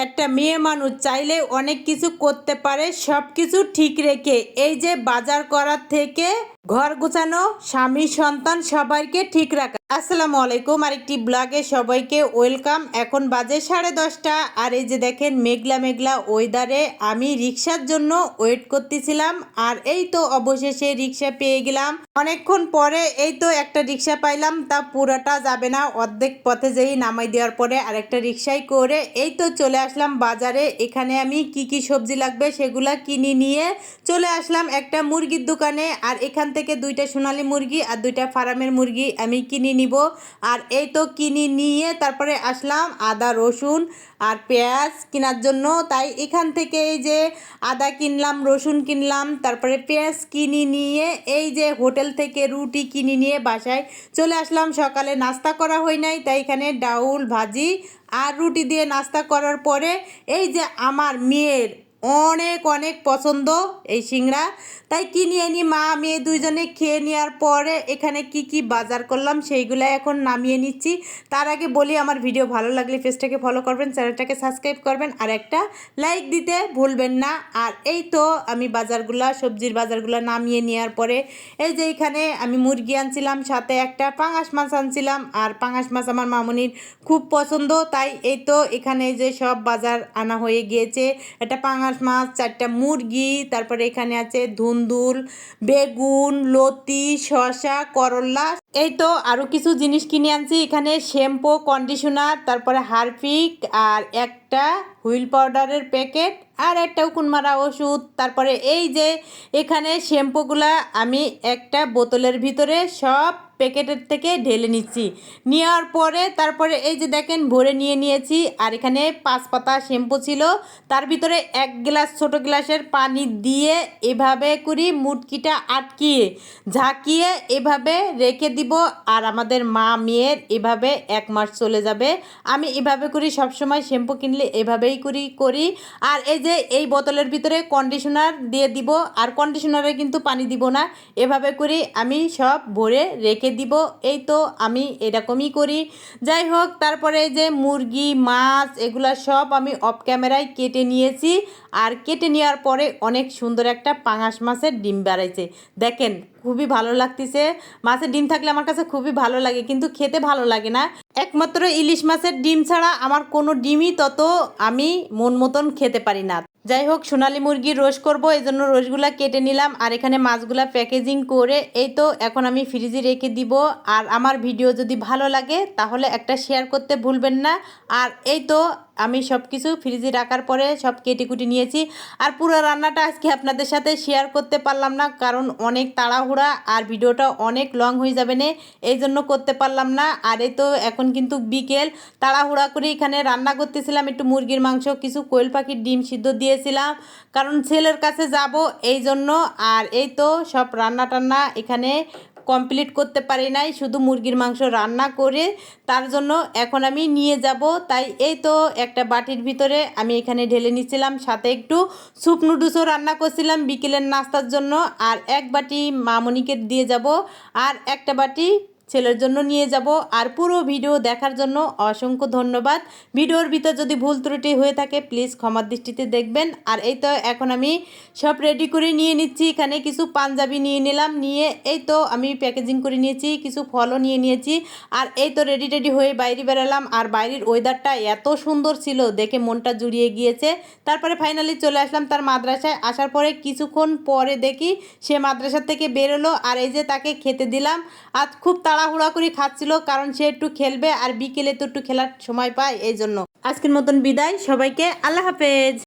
একটা মেয়ে মানুষ চাইলে অনেক কিছু করতে পারে সব কিছু ঠিক রেখে। এই যে বাজার করার থেকে ঘর গোছানো, স্বামী, সন্তান সবাইকে ঠিক রাখা। আসসালামু আলাইকুম, আরেকটি ব্লগে সবাইকে ওয়েলকাম। এখন বাজে সাড়ে দশটা, আর এই যে দেখেন মেঘলা মেঘলা ওয়েদারে আমি রিক্সার জন্য ওয়েট করতেছিলাম, আর এই তো অবশেষে রিক্সা পেয়ে গেলাম। অনেকক্ষণ পরে এই তো একটা রিক্সা পাইলাম, তা পুরাটা যাবে না। অর্ধেক পথে যেই নামাই দেওয়ার পরে আরেকটা রিক্সায় করে এই তো চলে আসলাম বাজারে। এখানে আমি কি কি সবজি লাগবে সেগুলা কিনে নিয়ে চলে আসলাম একটা মুরগির দোকানে, আর এখান থেকে দুইটা সোনালি মুরগি আর দুইটা ফার্মের মুরগি আমি কিনে নিব। আর এই তো কিনে নিয়ে তারপরে আসলাম আদা, রসুন আর পেঁয়াজ কেনার জন্য। তাই এখান থেকে এই যে আদা কিনলাম, রসুন কিনলাম, তারপরে পেঁয়াজ কিনে নিয়ে এই যে হোটেল থেকে রুটি কিনে নিয়ে বাসায় চলে আসলাম। সকালে নাস্তা করা হয় নাই, তাই এখানে ডাউল, ভাজি আর রুটি দিয়ে নাস্তা করার পরে এই যে আমার মেয়ের অনেক অনেক পছন্দ এই সিংড়া। তাই কিনে আনি মা মেয়ে দুইজনে খেয়ে নেওয়ার পরে এখানে কি কি বাজার করলাম সেইগুলো এখন নামিয়ে নিচ্ছি। তার আগে বলি, আমার ভিডিও ভালো লাগলে পেজটাকে ফলো করবেন, চ্যানেলটাকে সাবস্ক্রাইব করবেন, আর একটা লাইক দিতে ভুলবেন না। আর এই তো আমি বাজারগুলা, সবজির বাজারগুলো নামিয়ে নেওয়ার পরে এই যে এখানে আমি মুরগি আনছিলাম, সাথে একটা পাঙাশ মাছ আনছিলাম, আর পাঙাশ মাছ আমার মামনির খুব পছন্দ। তাই এই তো এখানে যে সব বাজার আনা হয়ে গিয়েছে এটা পাঙাশ মাছ চারটা মুরগি তারপরে এখানে আছে ধুন্দুল বেগুন লতি শসা করলা। এই তো আরও কিছু জিনিস কিনে আনছি। এখানে শ্যাম্পু কন্ডিশনার তারপরে হারপিক আর একটা হুইল পাউডারের প্যাকেট আর একটা উকুন মারা ওষুধ। তারপরে এই যে এখানে শ্যাম্পুগুলা আমি একটা বোতলের ভিতরে সব প্যাকেটের থেকে ঢেলে নিচ্ছি। নেওয়ার পরে তারপরে এই যে দেখেন, ভরে নিয়ে নিয়েছি। আর এখানে পাঁচ পাতা শ্যাম্পু ছিল। তার ভিতরে এক গ্লাস ছোট গ্লাসের পানি দিয়ে এভাবে করি মুটকিটা আটকিয়ে, ঝাঁকিয়ে এভাবে রেখে দিব আর আমাদের মা, মেয়ের এভাবে এক মাস চলে যাবে। আমি এভাবে করি, সবসময় শ্যাম্পু কিনলে এভাবেই করি করি। আর এই যে এই বোতলের ভিতরে কন্ডিশনার দিয়ে দিব, আর কন্ডিশনারে কিন্তু পানি দিব না। এভাবে করি আমি সব ভরে রেখে দিব। এই তো আমি এরকমই করি। যাই হোক, তারপরে যে মুরগি, মাছ, এগুলা সব আমি অফ ক্যামেরায় কেটে নিয়েছি। আর কেটে নেওয়ার পরে অনেক সুন্দর একটা পাঙাশ মাছের ডিম বেড়াইছে। দেখেন খুবই ভালো লাগতেছে। মাছের ডিম থাকলে আমার কাছে খুবই ভালো লাগে, কিন্তু খেতে ভালো লাগে না। একমাত্র ইলিশ মাছের ডিম ছাড়া আমার কোনো ডিমই তত আমি মন মতন খেতে পারি না। যাই হোক, সোনালি মুরগির রোজ করব এই জন্য রোজগুলা কেটে নিলাম আর এখানে মাছগুলা প্যাকেজিং করে এই তো এখন আমি ফ্রিজে রেখে দিব। আর আমার ভিডিও যদি ভালো লাগে, তাহলে একটা শেয়ার করতে ভুলবেন না। আর এই তো আমি সব কিছু ফ্রিজে রাখার পরে সব কেটে কুটি নিয়েছি। আর পুরো রান্নাটা আজকে আপনাদের সাথে শেয়ার করতে পারলাম না, কারণ অনেক তাড়াহুড়া আর ভিডিওটা অনেক লং হয়ে যাবে না এই জন্য করতে পারলাম না। আর এই তো এখন কিন্তু বিকেল তাড়াহুড়া করে এখানে রান্না করতেছিলাম, একটু মুরগির মাংস, কিছু কোয়েল পাখির ডিম সিদ্ধ দিয়েছিলাম। কারণ ছেলের কাছে যাব এই জন্য, আর এই তো সব রান্না টান্না এখানে কমপ্লিট করতে পারি নাই, শুধু মুরগির মাংস রান্না করে তার জন্য এখন আমি নিয়ে যাব। তাই এই তো একটা বাটির ভিতরে আমি এখানে ঢেলে নিচ্ছিলাম, সাথে একটু স্যুপ নুডলসও রান্না করছিলাম বিকেলের নাস্তার জন্য, আর এক বাটি মামনিকে দিয়ে যাব, আর একটা বাটি ছেলের জন্য নিয়ে যাব। আর পুরো ভিডিও দেখার জন্য অসংখ্য ধন্যবাদ। ভিডিওর ভিতর যদি ভুল ত্রুটি হয়ে থাকে প্লিজ ক্ষমার দৃষ্টিতে দেখবেন। আর এই তো এখন আমি সব রেডি করে নিয়ে নিচ্ছি। এখানে কিছু পাঞ্জাবি নিয়ে নিলাম, নিয়ে এই তো আমি প্যাকেজিং করে নিয়েছি, কিছু ফলও নিয়ে নিয়েছি। আর এই তো রেডি রেডি হয়ে বাইরে বেরালাম। আর বাইরের ওয়েদারটা এত সুন্দর ছিল, দেখে মনটা জুড়িয়ে গিয়েছে। তারপরে ফাইনালি চলে আসলাম তার মাদ্রাসায়। আসার পরে কিছুক্ষণ পরে দেখি সে মাদ্রাসা থেকে বেরোলো। আর এই যে তাকে খেতে দিলাম। আজ খুব তাড়াহুড়া করে খাচ্ছিল কারণ সে একটু খেলবে আর বিকেলে তো একটু খেলার সময় পায়, এই জন্য। আজকের মতন বিদায়, সবাইকে আল্লাহ হাফেজ।